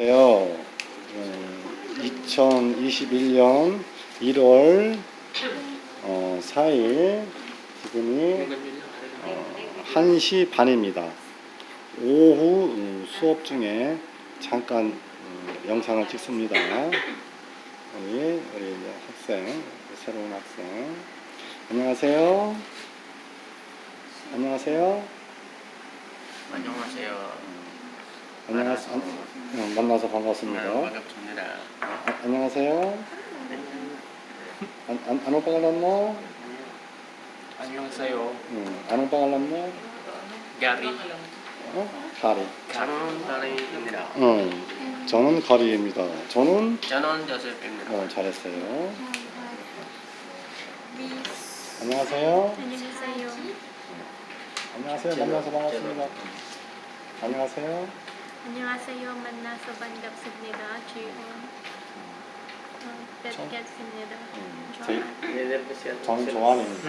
안녕하세요. 2021년 1월 어, 4일 지금이 어, 1시 반입니다. 오후 음, 수업 중에 잠깐 음, 영상을 찍습니다. 우리, 우리 학생, 새로운 학생. 안녕하세요. 안녕하세요. 안녕하세요. 안녕하세요. 어, 만나서 반갑습니다. 네, 반갑습니다. 아, 안녕하세요. 안, 안, 안 오빠 갈랐나? 안녕하세요. 응, 안 오빠 갈랐나? 가리. 어? 가리. 저는 가리입니다. 응, 저는 가리입니다. 저는 저는 조셉입니다. 어, 잘했어요. 안녕하세요. 안녕하세요. 안녕하세요. 만나서 반갑습니다. 안녕하세요. 안녕하세요. 만나서 반갑습니다. 지금 어, 뵙겠습니다. 음, 좋아요. 저희, 저는 조한입니다.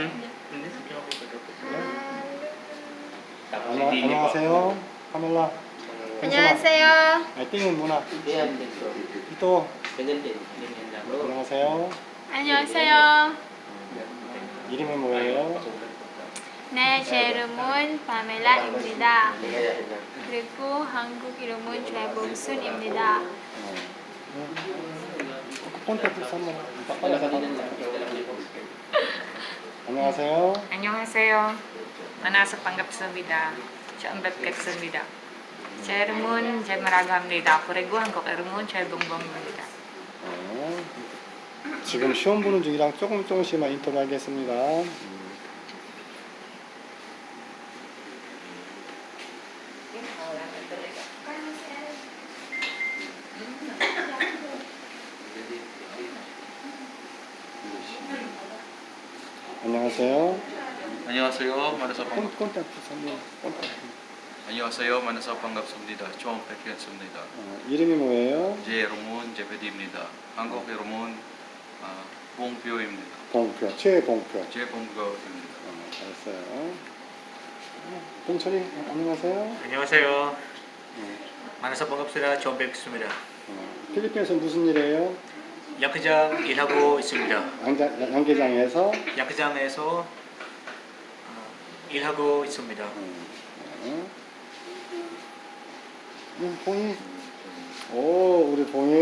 안녕, 안녕하세요. 카멜라. 안녕하세요. 아, 띵은 누나. 또 안녕하세요. 안녕하세요. 이름이 뭐예요? 네, 제 이름은 파멜라입니다. 그리고 한국 이름은 최봉순입니다. 안녕하세요. 안녕하세요. 만나서 반갑습니다. 처음 뵙겠습니다. 제 이름은 제마라가입니다. 그리고 한국 이름은 최봉봉입니다. 어, 지금 시험 보는 중이랑 조금 조금씩만 인터뷰하겠습니다. 안녕하세요. 안녕하세요. 만나서 반 콘, 콘택트 한번 콘택트. 안녕하세요. 만나서 반갑습니다. 처음 뵙겠습니다. 어, 이름이 뭐예요? 제 이름은 제베디입니다. 한국 이름은 아, 봉표입니다. 봉표, 최봉표. 제 봉표입니다. 어, 잘했어요. 봉철이 안녕하세요. 안녕하세요. 어, 만나서 반갑습니다. 처음 뵙겠습니다. 어, 필리핀에서 무슨 일해요? 야크장 일하고 있습니다. 양자, 양계장에서 야크장에서 어, 일하고 있습니다. 음, 어. 음, 봉이 오 우리 봉이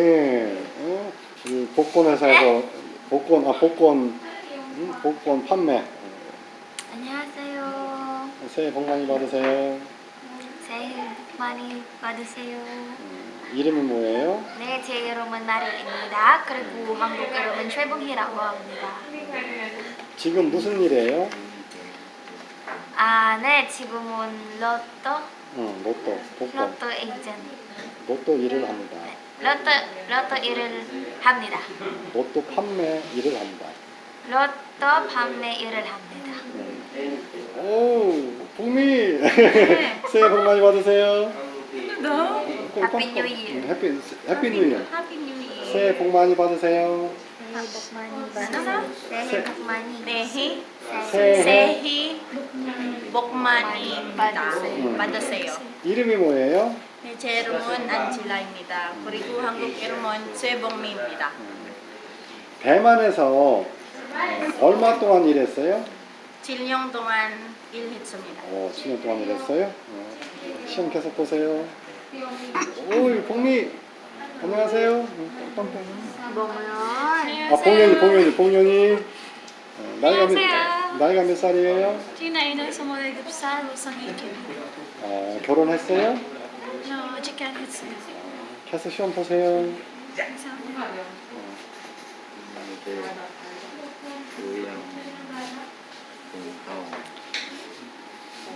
어? 우리 복권 회사에서 복권 아 복권 음, 복권 판매 안녕하세요. 새해 복 많이 받으세요. 새해 많이 받으세요. 음, 이름이 뭐예요? 네, 제 이름은 나리입니다. 그리고 한국 이름은 최봉희라고 합니다. 지금 무슨 일이에요? 아, 네, 지금은 로또, 응, 로또 복권 로또 에이전트. 로또 일을 합니다. 로또, 로또 일을 합니다. 로또 판매 일을 합니다. 로또 판매 일을 합니다. 음. 오, 봄이 새해 복 많이 받으세요. Happy New Year. 음, 해피 해피 뉴 이어. 새해 복 많이 받으세요. 새해 복 많이 받으세요. 새해 복 많이 새해 새해 새해 복 많이 받으세요. 음. 받으세요. 이름이 뭐예요? 네, 제 이름은 안질라입니다. 그리고 한국 이름은 최봉미입니다. 대만에서 어, 얼마 동안 일했어요? 7년 동안 일했습니다. 어, 7년 동안 일했어요. 어, 시험 계속 보세요. 오, 봉미 안녕하세요. 음. 뭐요? 아, 봉현이, 봉현이, 봉현이. 어, 나이가 몇. 나이가 몇 살이에요? Mga gipsal sa ngikip. 어, 결혼했어요? No, 아직 안 했어요. 계속 시험 보세요. 감사합니다.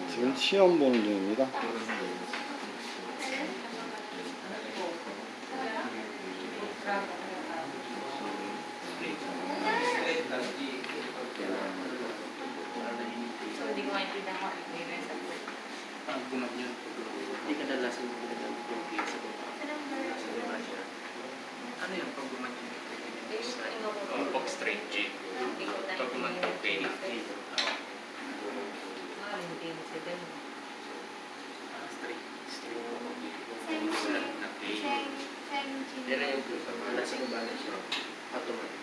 지금 시험 보는 중입니다. So, hindi ko maintindihan kung ano yung nasa po. Ang gumag yun. Hindi kadalasan mo ginagawa ng program sa baba. Ano yung pag gumag Yan ang yung nasa balance niya. Automatic.